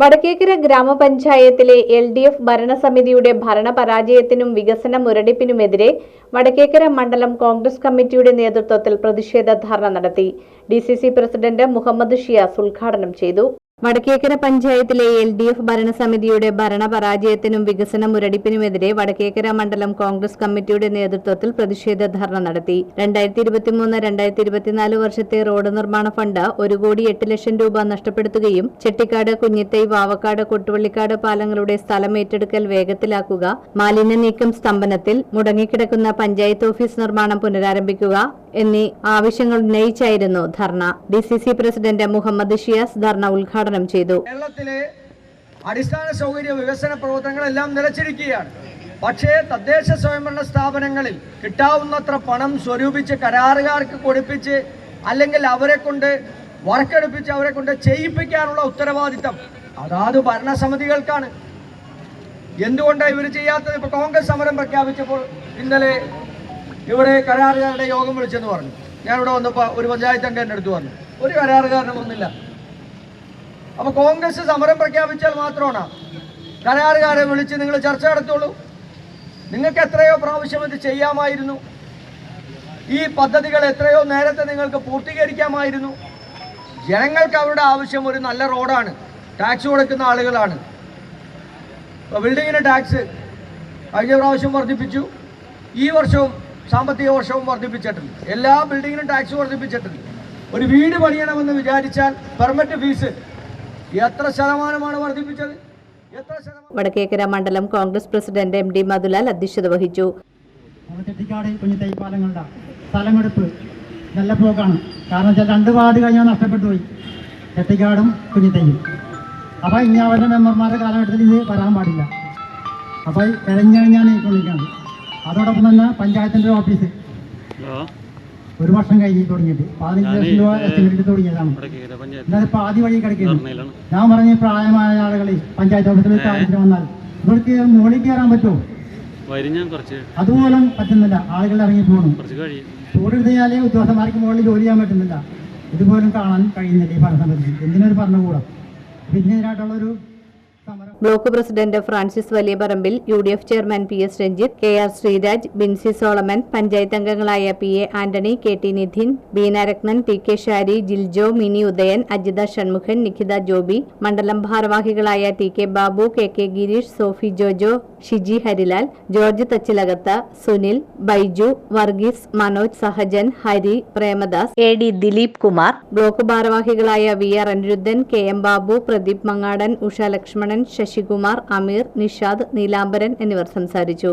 വടക്കേക്കര ഗ്രാമപഞ്ചായത്തിലെ L D F ഭരണസമിതിയുടെ ഭരണപരാജയത്തിനും വികസന മുരടിപ്പിനുമെതിരെ വടക്കേക്കര മണ്ഡലം കോൺഗ്രസ് കമ്മിറ്റിയുടെ നേതൃത്വത്തിൽ പ്രതിഷേധ ധർണ നടത്തി. ഡി പ്രസിഡന്റ് മുഹമ്മദ് ഷിയാസ് ഉദ്ഘാടനം ചെയ്തു. വടക്കേക്കര പഞ്ചായത്തിലെ എൽ ഡി എഫ് ഭരണസമിതിയുടെ ഭരണപരാജയത്തിനും വികസന മുരടിപ്പിനുമെതിരെ വടക്കേക്കര മണ്ഡലം കോൺഗ്രസ് കമ്മിറ്റിയുടെ നേതൃത്വത്തിൽ പ്രതിഷേധ ധർണ നടത്തി. രണ്ടായിരത്തി ഇരുപത്തിമൂന്ന് രണ്ടായിരത്തി ഇരുപത്തിനാല് വർഷത്തെ റോഡ് നിർമ്മാണ ഫണ്ട് ഒരു കോടി എട്ട് ലക്ഷം രൂപ നഷ്ടപ്പെടുത്തുകയും ചെട്ടിക്കാട് കുഞ്ഞിത്തൈ വാവക്കാട് കൊട്ടുവള്ളിക്കാട് പാലങ്ങളുടെ സ്ഥലം ഏറ്റെടുക്കൽ വേഗത്തിലാക്കുക മാലിന്യ നീക്കം സ്തംഭനത്തിൽ മുടങ്ങിക്കിടക്കുന്ന പഞ്ചായത്ത് ഓഫീസ് നിർമ്മാണം പുനരാരംഭിക്കുക എന്നീ ആവശ്യങ്ങൾ ഉന്നയിച്ചായിരുന്നു ധർണ. D C C president Muhammad Shiyas ധർണ ഉദ്ഘാടനം ചെയ്തു. കേരളത്തിലെ അടിസ്ഥാന സൗകര്യ വികസന പ്രവർത്തനങ്ങളെല്ലാം നിലച്ചിരിക്കുകയാണ്. പക്ഷേ തദ്ദേശ സ്വയംഭരണ സ്ഥാപനങ്ങളിൽ കിട്ടാവുന്നത്ര പണം സ്വരൂപിച്ച് കരാറുകാർക്ക് കൊടുപ്പിച്ച് അല്ലെങ്കിൽ അവരെ കൊണ്ട് വർക്കെടുപ്പിച്ച് അവരെ കൊണ്ട് ചെയ്യിപ്പിക്കാനുള്ള ഉത്തരവാദിത്തം. അതാത് ഭരണസമിതികൾക്കാണ്. എന്തുകൊണ്ടാണ് ഇവർ ചെയ്യാത്തത്? ഇപ്പോൾ കോൺഗ്രസ് സമരം പ്രഖ്യാപിച്ചപ്പോൾ ഇന്നലെ ഇവിടെ കരാറുകാരുടെ യോഗം വിളിച്ചെന്ന് പറഞ്ഞു. ഞാൻ ഇവിടെ വന്നപ്പോൾ ഒരു പഞ്ചായത്ത് അംഗം എന്റെ അടുത്ത് വന്നു ഒരു കരാറുകാരനും വന്നില്ല. അപ്പോൾ കോൺഗ്രസ് സമരം പ്രഖ്യാപിച്ചാൽ മാത്രമാണ്? കരാറുകാരെ വിളിച്ച് നിങ്ങൾ ചർച്ച നടത്തുള്ളൂ. നിങ്ങൾക്ക് എത്രയോ പ്രാവശ്യം ഇത് ചെയ്യാമായിരുന്നു. ഈ പദ്ധതികൾ എത്രയോ നേരത്തെ നിങ്ങൾക്ക് പൂർത്തീകരിക്കാമായിരുന്നു. ജനങ്ങൾക്ക് അവരുടെ ആവശ്യം ഒരു നല്ല റോഡാണ്. ടാക്സ് കൊടുക്കുന്ന ആളുകളാണ്. ബിൽഡിങ്ങിന് ടാക്സ് കഴിഞ്ഞ പ്രാവശ്യം വർദ്ധിപ്പിച്ചു. ഈ വർഷവും സാമ്പത്തിക വർഷവും വർദ്ധിപ്പിച്ചിട്ടുണ്ട്. എല്ലാ ബിൽഡിങ്ങിനും ടാക്സ് വർദ്ധിപ്പിച്ചിട്ടുണ്ട്. ഒരു വീട് പണിയണമെന്ന് വിചാരിച്ചാൽ പെർമിറ്റ് ഫീസ് എത്ര ശതമാനമാണ് വർദ്ധിപ്പിച്ചത്? എത്ര ശതമാനം വടക്കേക്കര മണ്ഡലം Congress president M D Madhulal അധ്യക്ഷത വഹിച്ചു. ചെട്ടിക്കാട് കുഞ്ഞിത്തൈ പാലങ്ങളുടെ സ്ഥലമെടുപ്പ് നല്ല പോക്കാണ്. കാരണം വെച്ചാൽ രണ്ട് വാർഡ് കഴിഞ്ഞാൽ നഷ്ടപ്പെട്ടു പോയി. ചെട്ടിക്കാടും കുഞ്ഞിത്തയ്യും അപ്പോൾ ഇനി അവരുടെ മെമ്പർമാരുടെ കാലഘട്ടത്തിൽ ഇത് വരാൻ പാടില്ല. അപ്പോൾ ഇഴഞ്ഞഴിഞ്ഞാണ് ഈ കൊണ്ടിരിക്കുന്നത് അതോടൊപ്പം തന്നെ പഞ്ചായത്തിന്റെ ഓഫീസ്. ഒരു വർഷം കഴിഞ്ഞ് തുടങ്ങിയിട്ട്. പതിനഞ്ച് ലക്ഷം രൂപ എസ്റ്റിമേറ്റ് തുടങ്ങിയതാണ്. എന്നാൽ ഇപ്പൊ ആദ്യ വഴി കിടക്കുന്നു. ഞാൻ പറഞ്ഞ പ്രായമായ ആളുകളെ പഞ്ചായത്ത് ഓഫീസിൽ കാര്യത്തിന് വന്നാൽ ഇവർക്ക് മുകളിൽ കയറാൻ പറ്റുമോ? അതുപോലും പറ്റുന്നില്ല. ആളുകൾ ഇറങ്ങി പോകണം കുറച്ച് കഴിയും. ചൂടെടുത്ത് കഴിഞ്ഞാൽ ഉദ്യോഗസ്ഥന്മാർക്ക് മുകളിൽ ജോലി ചെയ്യാൻ പറ്റുന്നില്ല. ഇതുപോലും കാണാൻ കഴിയുന്നില്ല ഈ ഭരണസമിതി എന്തിനൊരു ഭരണകൂടം? ഇതിനെതിരായിട്ടുള്ളൊരു സമരം block president Francis Valiyaparambil U D F chairman P S Ranjith K R Sreeraj Binsy Solomon panchayat അംഗങ്ങളായ P A Antony K T Nidhin Beenarathnan T K Shari Jiljo Mini Udayan Ajitha Shanmukhan Nikhitha Joby മണ്ഡലം ഭാരവാഹികളായ T K Babu K K Girish Sophy Jojo Shiji Harilal George Thachilakath Sunil Baiju Varghese Manoj Sahajan Hari Premadas A D Dileep Kumar block ഭാരവാഹികളായ V R Aniruddhan K M Babu Pradeep Mangadan Usha Lakshmanan Sasikumar Ameer Nishad Neelambaran എന്നിവർ സംസാരിച്ചു.